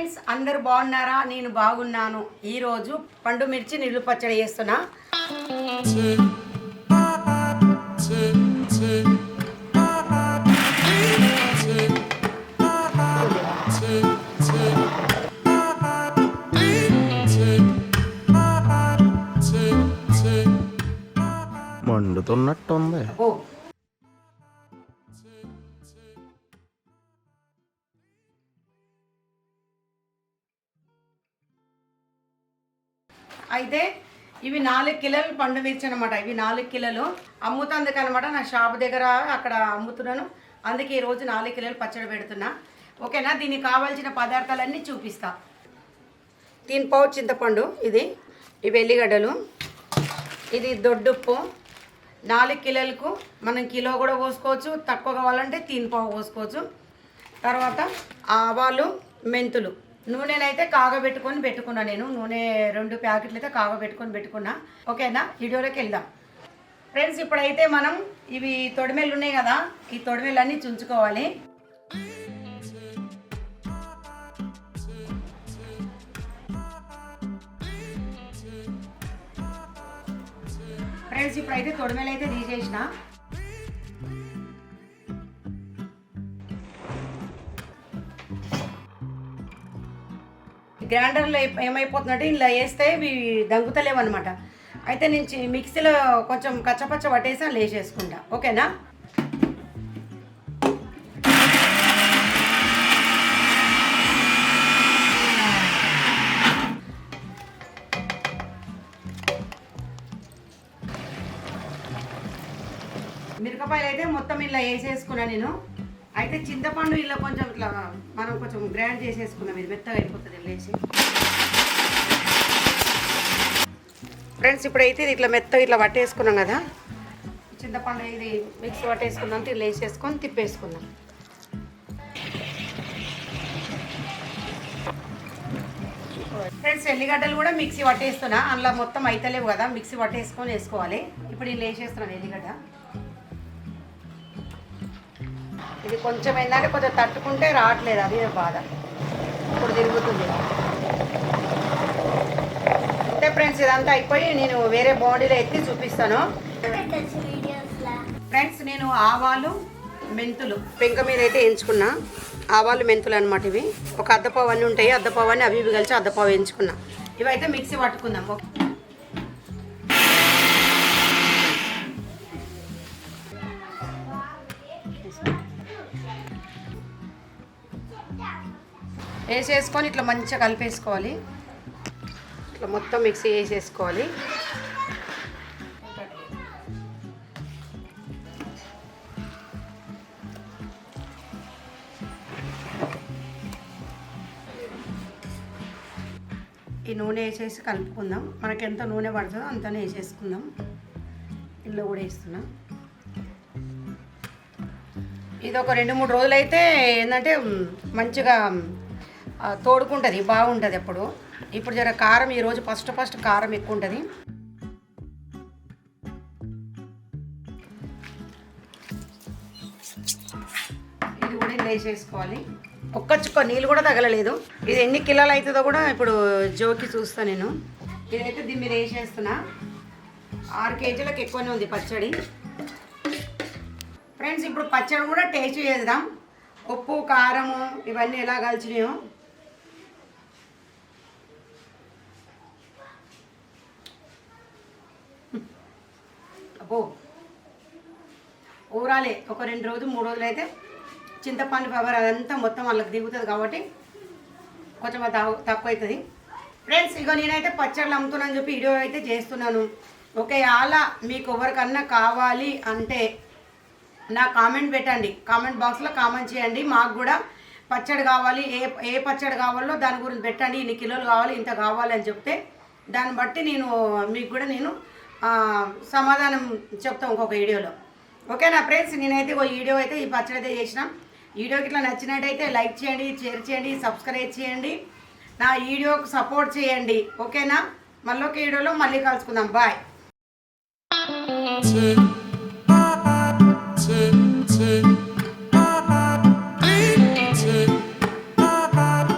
Friends అందరు బాగున్నారా? నేను బాగున్నాను. ఈరోజు పండు మిర్చి నిల్లు పచ్చడి చేస్తున్నా. మండుతున్నట్టుంది. ఓ అయితే ఇవి నాలుగు కిలోలు పండు మిర్చి అనమాట ఇవి నాలుగు కిలోలు అమ్ముతుంది కనమాట నా షాప్ దగ్గర అక్కడ అమ్ముతున్నాను. అందుకే ఈరోజు నాలుగు కిలోలు పచ్చడి పెడుతున్నా. ఓకేనా? దీనికి కావాల్సిన పదార్థాలన్నీ చూపిస్తా. దీని పావు చింతపండు ఇది. ఇవి ఎల్లిగడ్డలు. ఇది దొడ్డుప్పు. నాలుగు కిలోలకు మనం కిలో కూడా పోసుకోవచ్చు తక్కువ కావాలంటే తీన్ పావు పోసుకోవచ్చు తర్వాత ఆవాలు మెంతులు. నూనెనైతే కాగబెట్టుకొని పెట్టుకున్నా నేను. నూనె రెండు ప్యాకెట్లు అయితే కాగబెట్టుకొని పెట్టుకున్నా. ఓకేనా? వీడియోలోకి వెళ్దాం. ఫ్రెండ్స్ ఇప్పుడైతే మనం ఇవి తొడిమెలు ఉన్నాయి కదా ఈ తొడిమెలు చుంచుకోవాలి. ఫ్రెండ్స్ ఇప్పుడైతే తొడిమెలు అయితే తీసేసిన. గ్రైండర్లో ఏమైపోతుందంటే ఇలా వేస్తే ఇవి దంగుతలేవు అనమాట అయితే నేను మిక్సీలో కొంచెం కచ్చపచ్చ పట్టేసి అలా వేసేసుకుంటా. ఓకేనా? మిరపకాయలు అయితే మొత్తం ఇలా వేసేసుకున్నా నేను. అయితే చింతపండు ఇలా కొంచెం ఇట్లా మనం కొంచెం గ్రైండ్ చేసేసుకున్నాం ఇది మెత్తగా అయిపోతుంది లేచి. ఫ్రెండ్స్ ఇప్పుడైతే ఇది ఇట్లా మెత్తగా ఇట్లా పట్టేసుకున్నాం కదా. చింతపండు ఇది మిక్సీ పట్టేసుకున్నాం ఇట్లా వేసేసుకొని తిప్పేసుకుందాం. ఫ్రెండ్స్ ఎల్లిగడ్డలు కూడా మిక్సీ పట్టేస్తున్నా. అందులో మొత్తం అయితలేవు కదా మిక్సీ పట్టేసుకొని వేసుకోవాలి. ఇప్పుడు ఇలా వేసేస్తున్నాను ఎల్లిగడ్డ. ఇది కొంచెం ఏంటంటే కొంచెం తట్టుకుంటే రావట్లేదు అది బాధ. ఇప్పుడు తిరుగుతుంది. అంటే ఫ్రెండ్స్ ఇదంతా అయిపోయి నేను వేరే బాడీలో ఎత్తి చూపిస్తాను. ఫ్రెండ్స్ నేను ఆవాలు మెంతులు పెంక మీద అయితే ఎంచుకున్నా. ఆవాలు మెంతులు అనమాట ఇవి. ఒక అద్దపావు అన్నీ ఉంటాయి అద్దపావు అని అవి ఇవి కలిసి అద్దపావు ఎంచుకున్నా. ఇవైతే మిక్సీ పట్టుకుందాం ఓకే. వేసేసుకొని ఇట్లా మంచిగా కలిపేసుకోవాలి. ఇట్లా మొత్తం మిక్సీ వేసేసుకోవాలి. ఈ నూనె వేసేసి కలుపుకుందాం. మనకి ఎంత నూనె పడుతుందో అంతనే వేసేసుకుందాం. ఇల్లు కూడా వేస్తున్నాం. ఇది ఒక రెండు మూడు రోజులు అయితే ఏంటంటే మంచిగా తోడుకుంటుంది బాగుంటుంది అప్పుడు. ఇప్పుడు జర కారం ఈరోజు ఫస్ట్ ఫస్ట్ కారం ఎక్కువ ఉంటుంది ఇది కూడా వేసేసుకోవాలి. ఒక్క చుక్క నీళ్ళు కూడా తగలలేదు. ఇది ఎన్ని కిలోలు అవుతుందో కూడా ఇప్పుడు జోకి చూస్తా నేను. ఇదైతే దీని మీద వేసేస్తున్నా. ఆరు కేజీలకు ఎక్కువనే ఉంది పచ్చడి. ఫ్రెండ్స్ ఇప్పుడు పచ్చడి కూడా టేస్ట్ చేద్దాం. ఉప్పు కారము ఇవన్నీ ఎలా కలిసినాయో అబ్బో ఊరాలే ఒక రెండు రోజులు మూడు రోజులు అయితే చింతపండు పవర్ అదంతా మొత్తం వాళ్ళకి దిగుతుంది కాబట్టి కొంచెం అది తక్కువ అవుతుంది ఫ్రెండ్స్ ఇగో నేనైతే పచ్చళ్ళు అమ్ముతున్నాను చెప్పి వీడియో అయితే చేస్తున్నాను. ఓకే అలా మీకు ఎవరికన్నా కావాలి అంటే నా కామెంట్ పెట్టండి. కామెంట్ బాక్స్లో కామెంట్ చేయండి. మాకు కూడా పచ్చడి కావాలి. ఏ ఏ పచ్చడి కావాలో దాని గురించి పెట్టండి. ఇన్ని కిలోలు కావాలి ఇంత కావాలి అని చెప్తే దాన్ని బట్టి నేను మీకు కూడా నేను సమాధానం చెప్తాం ఇంకొక వీడియోలో. ఓకే నా ఫ్రెండ్స్? నేనైతే ఒక వీడియో అయితే ఈ పచ్చడి అయితే చేసిన. వీడియోకి ఇట్లా నచ్చినట్టయితే లైక్ చేయండి షేర్ చేయండి సబ్స్క్రైబ్ చేయండి. నా వీడియోకు సపోర్ట్ చేయండి. ఓకేనా? మళ్ళీ ఒక వీడియోలో మళ్ళీ కలుసుకుందాం. బాయ్.